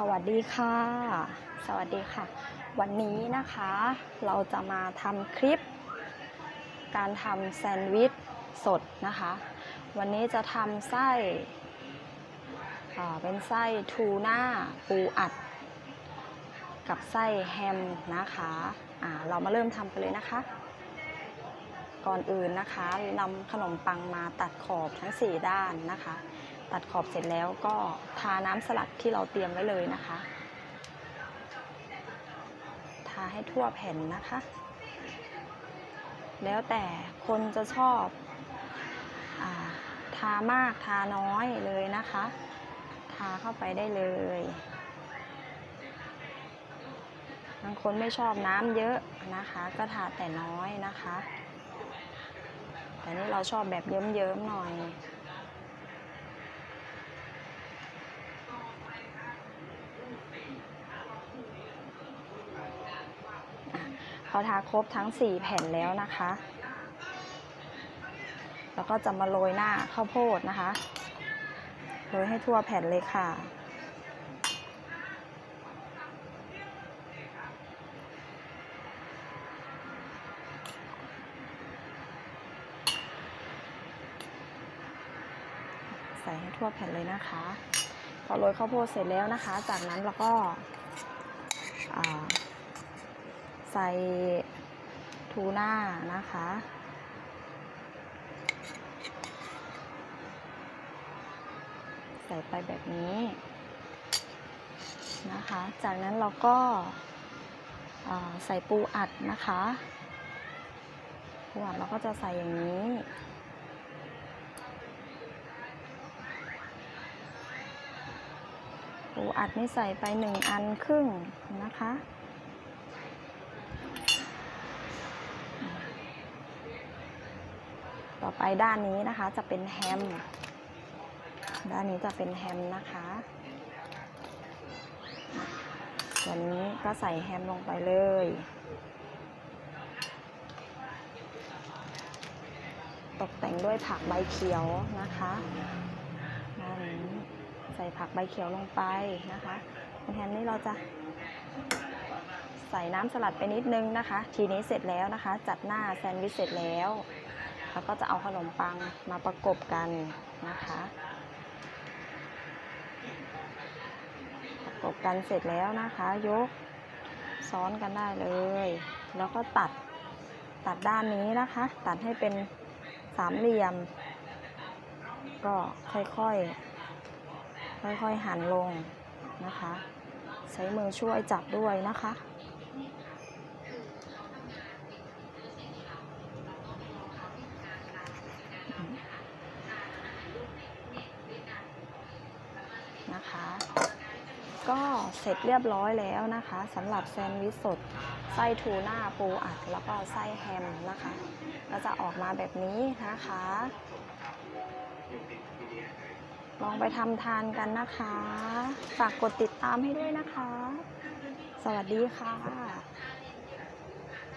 สวัสดีค่ะ สวัสดีค่ะ วันนี้นะคะเราจะมาทำคลิป การทำแซนด์วิชสดนะคะ วันนี้จะทำไส้เป็นไส้ทูน่าปูอัด กับไส้แฮมนะคะอ่าเรามาเริ่มทำกันเลยนะคะ ก่อนอื่นนะคะนำขนมปังมาตัดขอบทั้ง 4 ด้านนะคะ ตัดขอบเสร็จแล้วก็ทาน้ำสลัดที่เราเตรียมไว้เลยนะคะ ทาให้ทั่วแผ่นนะคะ แล้วแต่คนจะชอบอาทามากทาน้อยเลยนะคะ ทาเข้าไปได้เลยบางคนไม่ชอบน้ำเยอะนะคะ ก็ทาแต่น้อยนะคะ แต่นี่เราชอบแบบเยิ้มๆหน่อย พอทาครบทั้ง 4 แผ่นแล้วนะคะ แล้วก็จะมาโรยหน้าข้าวโพดนะคะโรยให้ทั่วแผ่นเลยค่ะใส่ให้ทั่วแผ่นเลยนะคะ พอโรยข้าวโพดเสร็จแล้วนะคะ จากนั้นเราก็อ่า ใส่ทูน่านะคะ ใส่ไปแบบนี้นะคะ จากนั้นเราก็ใส่ปูอัดนะคะ ปูอัดเราก็จะใส่อย่างนี้ปูอัดนี่ใส่ไปหนึ่งอันครึ่งนะคะ ต่อไปด้านนี้นะคะจะเป็นแฮม ด้านนี้จะเป็นแฮมนะคะส่วนนี้ก็ใส่แฮมลงไปเลย ตกแต่งด้วยผักใบเขียวนะคะด้านนี้ใส่ผักใบเขียวลงไปนะคะแฮมนี่เราจะใส่น้ำสลัดไปนิดนึงนะคะ ทีนี้เสร็จแล้วนะคะ จัดหน้าแซนด์วิชเสร็จแล้ว ก็จะเอาขนมปังมาประกบกันนะคะ ประกบกันเสร็จแล้วนะคะ ยกซ้อนกันได้เลย แล้วก็ตัดตัดด้านนี้นะคะ ตัดให้เป็นสามเหลี่ยม ก็ค่อยๆ ค่อยๆหั่นลงนะคะ ใช้มือช่วยจับด้วยนะคะ นะคะ ก็เสร็จเรียบร้อยแล้วนะคะสำหรับแซนด์วิชสดไส้ทูน่าปูอัดแล้วก็ไส้แฮมนะคะก็จะออกมาแบบนี้นะคะ ลองไปทำทานกันนะคะ ฝากกดติดตามให้ด้วยนะคะ สวัสดีค่ะ